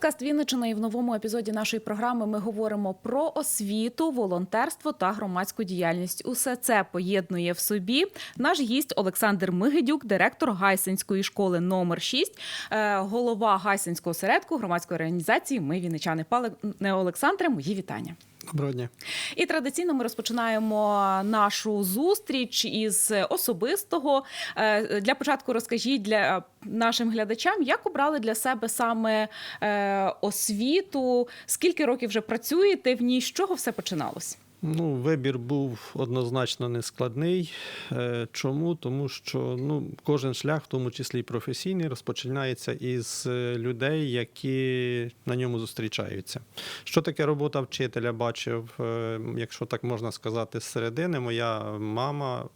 подкаст Вінничина і в новому епізоді нашої програми ми говоримо про освіту, волонтерство та громадську діяльність. Усе це поєднує в собі наш гість Олександр Мигидюк, директор Гайсинської школи номер 6 е, голова Гайсинського осередку громадської організації. Ми вінничани. Пане Олександре, мої вітання. Доброго дня. І традиційно ми розпочинаємо нашу зустріч із особистого. Е, Для початку розкажіть для нашим глядачам, як обрали для себе саме е, освіту, скільки років вже працюєте в ній, з чого все починалось? Ну, вибір був однозначно нескладний. Е, Чому? Тому що ну, кожен шлях, в тому числі і професійний, розпочинається із е, людей, які на ньому зустрічаються. Що таке робота вчителя? Бачив, е, якщо так можна сказати, з середини. Моя мама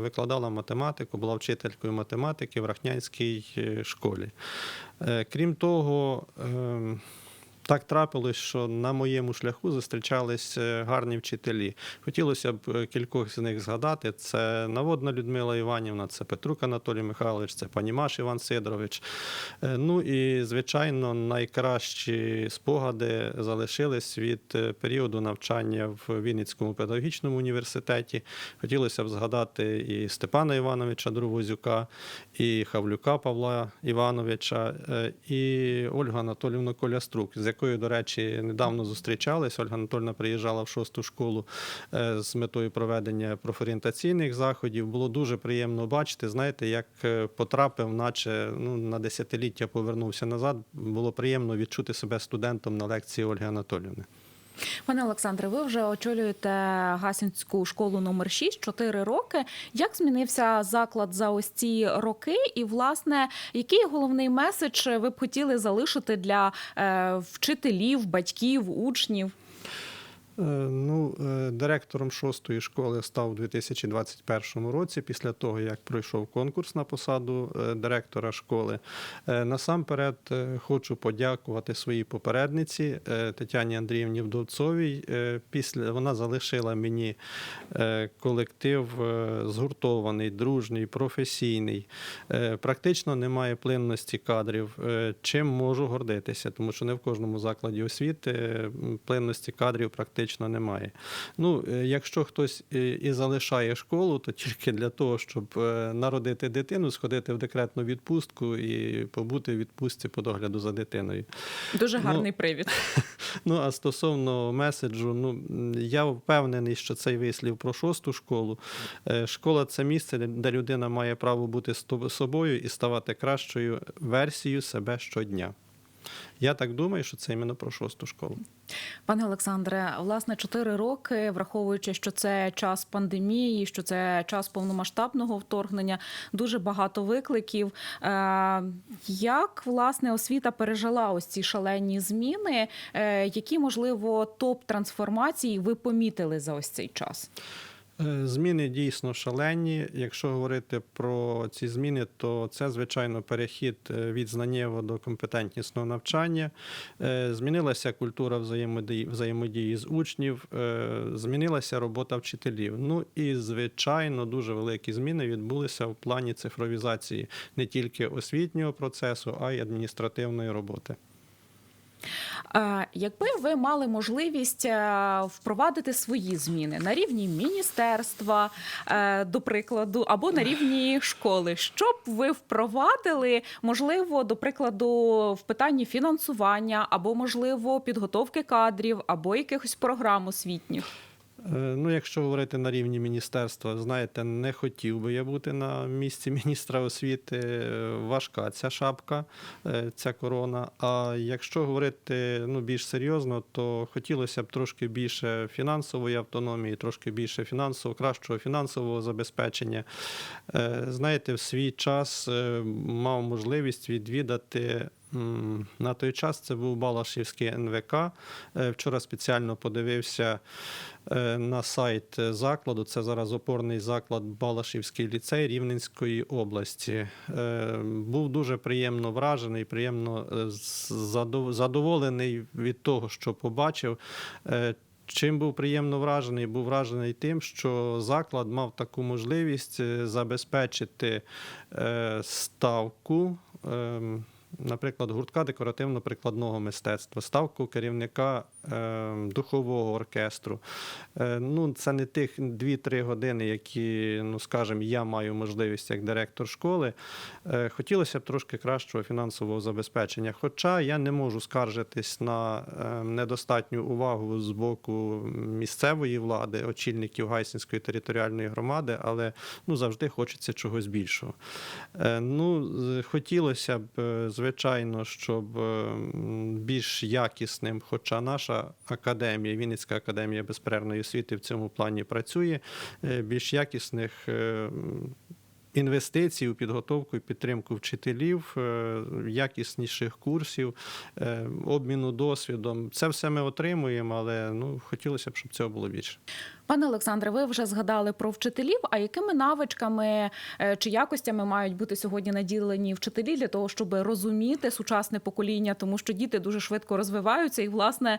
викладала математику, була вчителькою математики в Рахнянській школі. Крім того, е, так трапилось, що на моєму шляху зустрічались е, гарні вчителі. Хотілося б е, кількох з них згадати. Це Наводна Людмила Іванівна, це Петрук Анатолій Михайлович, це Панімаш Іван Сидорович. Е, Ну і, звичайно, найкращі спогади залишились від періоду навчання в Вінницькому педагогічному університеті. Хотілося б згадати і Степана Івановича Друвозюка, і Хавлюка Павла Івановича, і Ольгу Анатолівну Коляструк, з якою, до речі, недавно зустрічались. Ольга Анатольна приїжджала в шосту школу е, з метою проведення профорієнтаційних заходів. Було дуже приємно бачити. Знаєте, як е, потрапив, наче ну, на десятиліття повернувся назад. Було приємно відчути себе студентом на лекції Ольги Анатолівни. Пане Олександре, ви вже очолюєте Гасінську школу номер 6 4 роки. Як змінився заклад за ось ці роки? І, власне, який головний меседж ви б хотіли залишити для е, вчителів, батьків, учнів? Е, Ну, е, директором шостої школи став у 2021 році, після того, як пройшов конкурс на посаду е, директора школи. Насамперед хочу подякувати своїй попередниці Тетяні Андріївні Вдовцовій. Після вона залишила мені колектив згуртований, дружній, професійний. Практично немає плинності кадрів. Чим можу гордитися, тому що не в кожному закладі освіти плинності кадрів практично немає. Ну, е, якщо хтось і- і залишає школу, то тільки для того, щоб е, народити дитину, сходити в декретну відпустку і побути в відпустці по догляду за дитиною. Дуже Ну, гарний привід. Ну а стосовно меседжу, ну я впевнений, що цей вислів про шосту школу. Е, Школа це місце, де- людина має право бути собою і ставати кращою версією себе щодня. Я так думаю, що це іменно про шосту школу. Пане Олександре, власне, 4 роки, враховуючи, що це час пандемії, що це час повномасштабного вторгнення, дуже багато викликів. Е, Як власне освіта пережила ось ці шалені зміни? Е, Які можливо топ трансформації ви помітили за ось цей час? Е, Зміни дійсно шалені. Якщо говорити про ці зміни, то це звичайно перехід е, від знаннєвого до компетентнісного навчання. Е, Змінилася культура взаємодії, взаємодії з учнів, змінилася робота вчителів. Ну і звичайно, дуже великі зміни відбулися в плані цифровізації не тільки освітнього процесу, а й адміністративної роботи. Е, Якби ви мали можливість е, впровадити свої зміни на рівні міністерства, е, до прикладу, або на рівні школи, що б ви впровадили, можливо, до прикладу, в питанні фінансування, або можливо підготовки кадрів, або якихось програм освітніх? Е, Ну, якщо говорити на рівні міністерства, знаєте, не хотів би я бути на місці міністра освіти. Важка ця шапка, е, ця корона. А якщо говорити ну, більш серйозно, то хотілося б трошки більше фінансової автономії, трошки більше фінансово, кращого фінансового забезпечення. Е, Знаєте, в свій час мав можливість відвідати. На той час це був Балашівський НВК. Е, Вчора спеціально подивився е, на сайт закладу. Це зараз опорний заклад Балашівський ліцей Рівненської області. Е, Був дуже приємно вражений, приємно задоволений від того, що побачив. Чим був приємно вражений? Був вражений тим, що заклад мав таку можливість забезпечити ставку ем, наприклад, гуртка декоративно-прикладного мистецтва, ставку керівника духового оркестру. Е, ну, це не тих 2-3 години, які, ну скажімо, я маю можливість як директор школи. Е, хотілося б трошки кращого фінансового забезпечення. Хоча я не можу скаржитись на е, недостатню увагу з боку місцевої влади, очільників Гайсинської територіальної громади, але ну, завжди хочеться чогось більшого. Е, Ну, хотілося б, звичайно, щоб е, більш якісним, хоча наша академія, Вінницька академія безперервної освіти в цьому плані працює, е, більш якісних. М, Інвестицій у підготовку і підтримку вчителів, е, якісніших курсів, е, обміну досвідом. Це все ми отримуємо, але ну хотілося б, щоб цього було більше. Пане Олександре, ви вже згадали про вчителів. А якими навичками е, чи якостями мають бути сьогодні наділені вчителі для того, щоб розуміти сучасне покоління, тому що діти дуже швидко розвиваються, і власне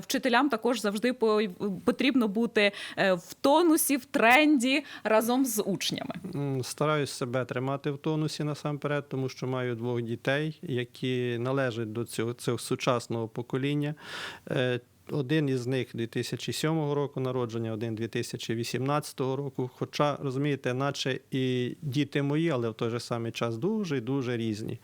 вчителям також завжди по- потрібно бути в тонусі, в тренді разом з учнями. М, Стараюсь себе тримати в тонусі насамперед, тому що маю двох дітей, які належать до цього, цього сучасного покоління. Один із них 2007 року народження, один 2018 року. Хоча, розумієте, наче і діти мої, але в той же самий час дуже дуже різні.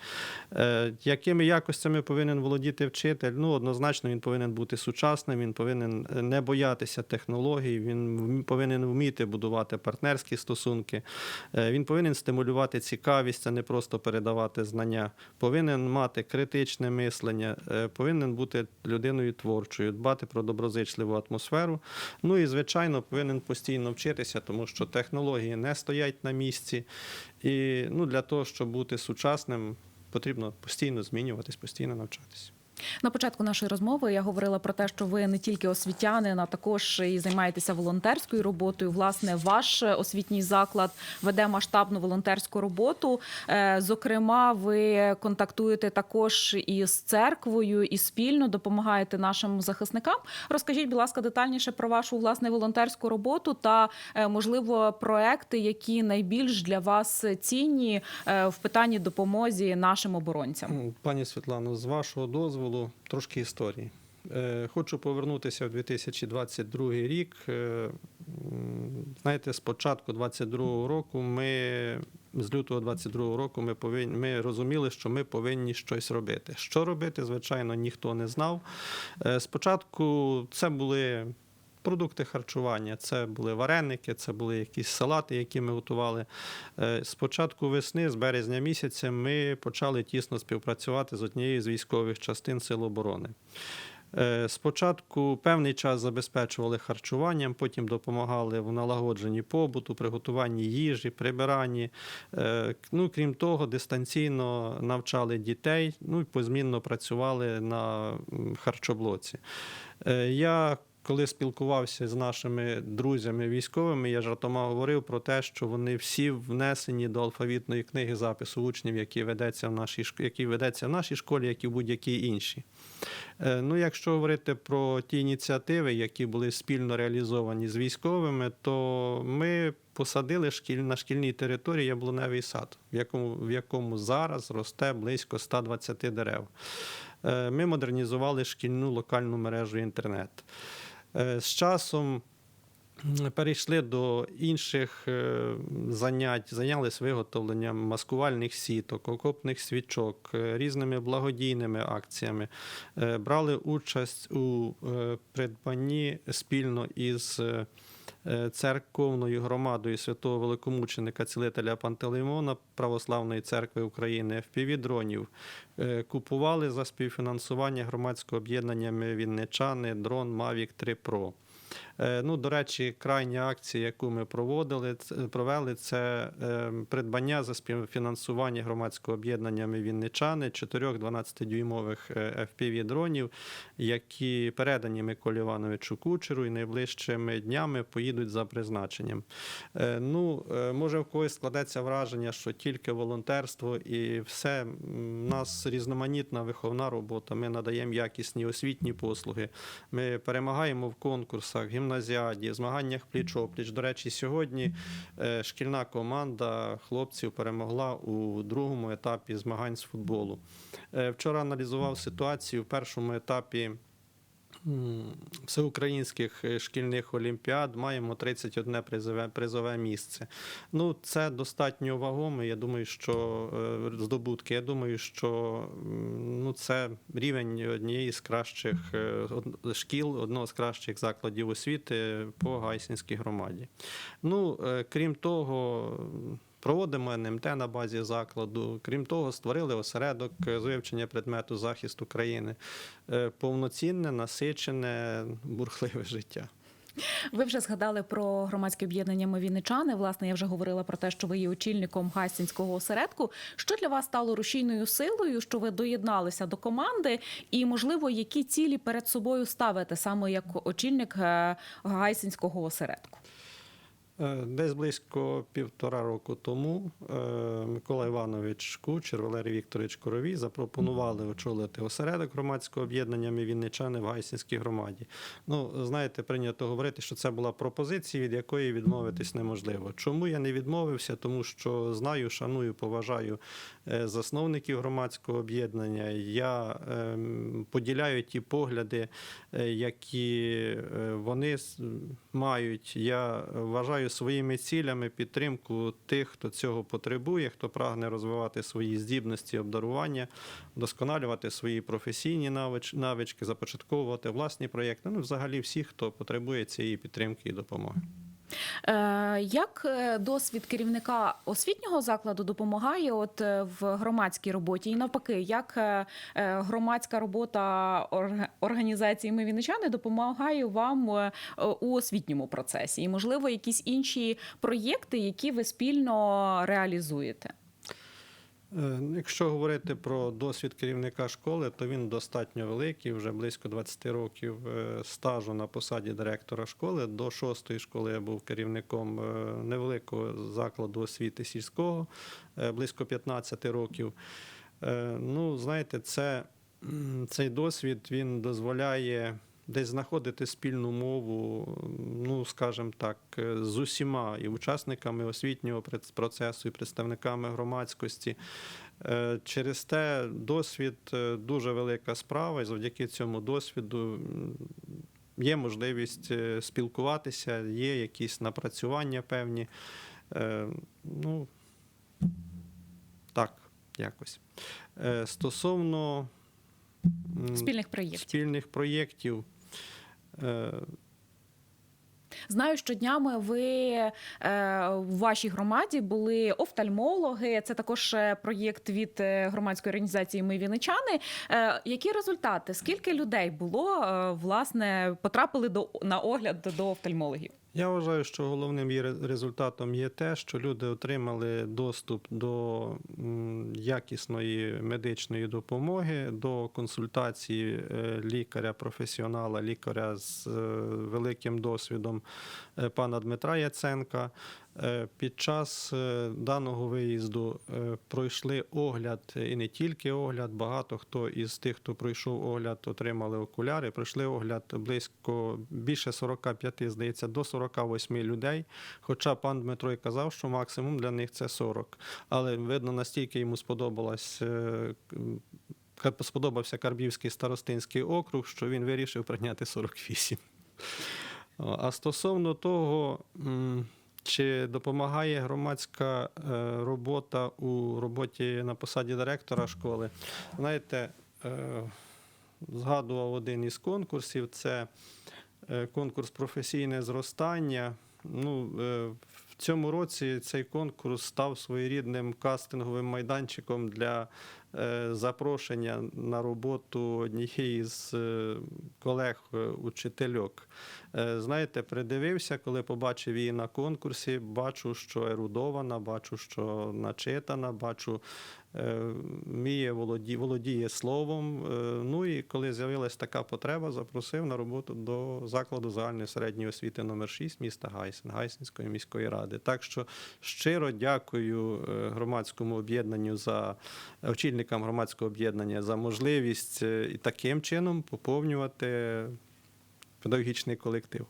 Е, Якими якостями повинен володіти вчитель? Ну, однозначно, він повинен бути сучасним, він повинен е, не боятися технологій, він повинен вміти будувати партнерські стосунки. Е, Він повинен стимулювати цікавість, а не просто передавати знання. Повинен мати критичне мислення, е, повинен бути людиною творчою, дбати про доброзичливу атмосферу. Ну і, звичайно, повинен постійно вчитися, тому що технології не стоять на місці. І ну, для того, щоб бути сучасним, потрібно постійно змінюватись, постійно навчатися. На початку нашої розмови я говорила про те, що ви не тільки освітянин, а також і займаєтеся волонтерською роботою. Власне, ваш освітній заклад веде масштабну волонтерську роботу. Е, Зокрема, ви контактуєте також із церквою і спільно допомагаєте нашим захисникам. Розкажіть, будь ласка, детальніше про вашу власне волонтерську роботу та е, можливо проекти, які найбільш для вас цінні е, в питанні допомозі нашим оборонцям. Пані Світлано, з вашого дозволу трошки історії. Е, Хочу повернутися в 2022 рік. Е, Знаєте, з початку 2022 року ми з лютого 2022 року ми повинні ми розуміли, що ми повинні щось робити. Що робити, звичайно, ніхто не знав. Е, Спочатку це були. Продукти харчування, це були вареники, це були якісь салати, які ми готували. Е, З початку весни, з березня місяця, ми почали тісно співпрацювати з однією з військових частин Сил оборони. Е, Спочатку певний час забезпечували харчуванням, потім допомагали в налагодженні побуту, приготуванні їжі, прибиранні. Е, Ну, крім того, дистанційно навчали дітей, ну і позмінно працювали на харчоблоці. Е, Я коли спілкувався з нашими друзями військовими, я жартома говорив про те, що вони всі внесені до алфавітної книги запису учнів, які ведеться в нашій який ведеться в нашій школі, як і в будь-якій іншій. Е, Ну, якщо говорити про ті ініціативи, які були спільно реалізовані з військовими, то ми посадили шкіль на шкільній території яблуневий сад, в якому, в якому зараз росте близько 120 дерев. Е, Ми модернізували шкільну локальну мережу інтернет. Е, З часом перейшли до інших е, занять, зайнялись виготовленням маскувальних сіток, окопних свічок, е, різними благодійними акціями. Брали участь у придбанні спільно із церковною громадою святого великомученика цілителя Пантелеймона Православної церкви України FPV-дронів. Е, Купували за співфінансування громадського об'єднання Вінничани дрон Mavic 3 Pro. Е, Ну, до речі, крайня акція, яку ми проводили, провели, це е, придбання за співфінансування громадського об'єднання «Ми Вінничани 4 12-дюймових FPV-дронів, які передані Миколі Івановичу Кучеру і найближчими днями поїдуть за призначенням. Е, Ну, може, в когось складеться враження, що тільки волонтерство і все. У нас різноманітна виховна робота. Ми надаємо якісні освітні послуги. Ми перемагаємо в конкурсах, гімназіаді, змаганнях пліч-опліч. До речі, сьогодні е, шкільна команда хлопців перемогла у другому етапі змагань з футболу. Е, Вчора аналізував ситуацію в першому етапі. Всеукраїнських е, шкільних олімпіад маємо 31 призове, призове місце. Ну, це достатньо вагомо. Я думаю, що е, здобутки. Я думаю, що ну, це рівень однієї з кращих е, шкіл, одного з кращих закладів освіти по Гайсінській громаді. Ну, крім того. Проводимо НМТ на базі закладу. Крім того, створили осередок з вивчення предмету захисту країни. Е, Повноцінне, насичене, бурхливе життя. Ви вже згадали про громадське об'єднання «Ми вінничани». Власне, я вже говорила про те, що ви є очільником Гастінського осередку. Що для вас стало рушійною силою, що ви доєдналися до команди, і можливо, які цілі перед собою ставите саме як очільник е, Гайсинського осередку? Е, Десь близько півтора року тому е, Микола Іванович Кучер, Валерій Вікторович Коровій запропонували очолити осередок громадського об'єднання «Ми вінничани» в Гайсінській громаді. Ну, знаєте, прийнято говорити, що це була пропозиція, від якої відмовитись неможливо. Чому я не відмовився? Тому що знаю, шаную, поважаю е, засновників громадського об'єднання. Я ем, поділяю ті погляди, які вони мають. Я вважаю своїми цілями підтримку тих, хто цього потребує, хто прагне розвивати свої здібності, обдарування, вдосконалювати свої професійні навич- навички, започатковувати власні проєкти. Ну, взагалі, всі, хто потребує цієї підтримки і допомоги. Е, Як е, досвід керівника освітнього закладу допомагає от е, в громадській роботі? І навпаки, як громадська робота організації «Ми вінничани» допомагає вам у освітньому процесі? І, можливо, якісь інші проєкти, які ви спільно реалізуєте? Е, Якщо говорити про досвід керівника школи, то він достатньо великий, вже близько 20 років е, стажу на посаді директора школи. До шостої школи я був керівником е, невеликого закладу освіти сільського, близько 15 років. Ну, знаєте, це, цей досвід він дозволяє десь знаходити спільну мову, ну скажімо так, е, з усіма і учасниками освітнього процесу, і представниками громадськості. Е, Через те досвід е, дуже велика справа, і завдяки цьому досвіду є можливість спілкуватися, є якісь напрацювання певні. Ну, так, якось. Стосовно Спільних проєктів. спільних проєктів. Знаю, що днями ви е, в вашій громаді були офтальмологи. Це також е, проєкт від е, громадської організації Ми віничани. Е, які результати? Скільки людей було власне потрапили до на огляд до офтальмологів? Я вважаю, що головним результатом є те, що люди отримали доступ до якісної медичної допомоги, до консультації е, лікаря-професіонала, лікаря з е, великим досвідом е, пана Дмитра Яценка. Е, Під час е, даного виїзду е, пройшли огляд і не тільки огляд. Багато хто із тих, хто пройшов огляд, отримали окуляри. Пройшли огляд близько більше 45, здається, до 48 людей. Хоча пан Дмитро і казав, що максимум для них це 40. Але видно, настільки йому сподобалась. е, Сподобався Карбівський старостинський округ, що він вирішив прийняти 48. А стосовно того, чи допомагає громадська е, робота у роботі на посаді директора школи, знаєте, е, згадував один із конкурсів: це е, конкурс професійне зростання. Ну, в цьому році цей конкурс став своєрідним кастинговим майданчиком для запрошення на роботу однієї з е, колег-учительок. Е, Знаєте, придивився, коли побачив її на конкурсі, бачу, що ерудована, бачу, що начитана, бачу, е, вміє володі, володіє словом. Е, Ну і коли з'явилась така потреба, запросив на роботу до закладу загальної середньої освіти номер 6 міста Гайсен, Гайсенської міської ради. Так що щиро дякую е, громадському об'єднанню за очільникам громадського об'єднання за можливість е, і таким чином поповнювати педагогічний колектив.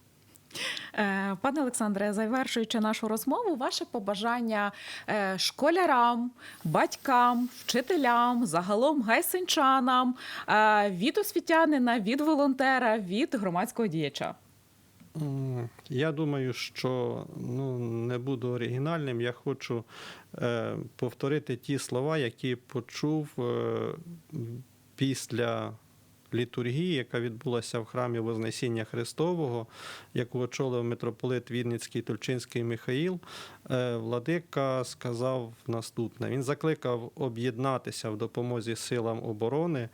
Е, Пане Олександре, завершуючи нашу розмову, ваше побажання е, школярам, батькам, вчителям, загалом гайсенчанам, е, від освітянина, від волонтера, від громадського діяча. Я думаю, що ну, не буду оригінальним. Я хочу е, повторити ті слова, які почув е, після літургії, яка відбулася в храмі Вознесіння Христового, яку очолив митрополит Вінницький Тульчинський Михаїл. Е, Владика сказав наступне: він закликав об'єднатися в допомозі силам оборони.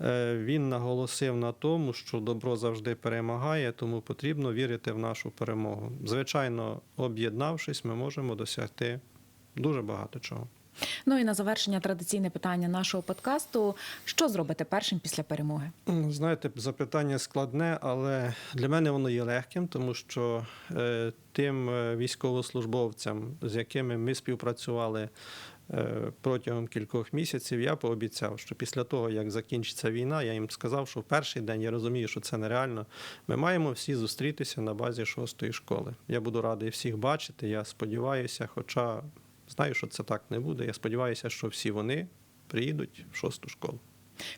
Е, Він наголосив на тому, що добро завжди перемагає, тому потрібно вірити в нашу перемогу. Звичайно, об'єднавшись, ми можемо досягти дуже багато чого. Ну і на завершення традиційне питання нашого подкасту: що зробити першим після перемоги? Знаєте, запитання складне, але для мене воно є легким, тому що е, тим е, військовослужбовцям, з якими ми співпрацювали е, протягом кількох місяців, я пообіцяв, що після того, як закінчиться війна, я їм сказав, що в перший день я розумію, що це нереально. Ми маємо всі зустрітися на базі шостої школи. Я буду радий всіх бачити. Я сподіваюся, хоча знаю, що це так не буде. Я сподіваюся, що всі вони приїдуть в шосту школу.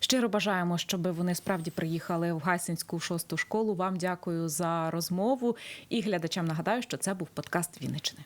Щиро бажаємо, щоб вони справді приїхали в Гайсинську шосту школу. Вам дякую за розмову і глядачам нагадаю, що це був подкаст Вінничини.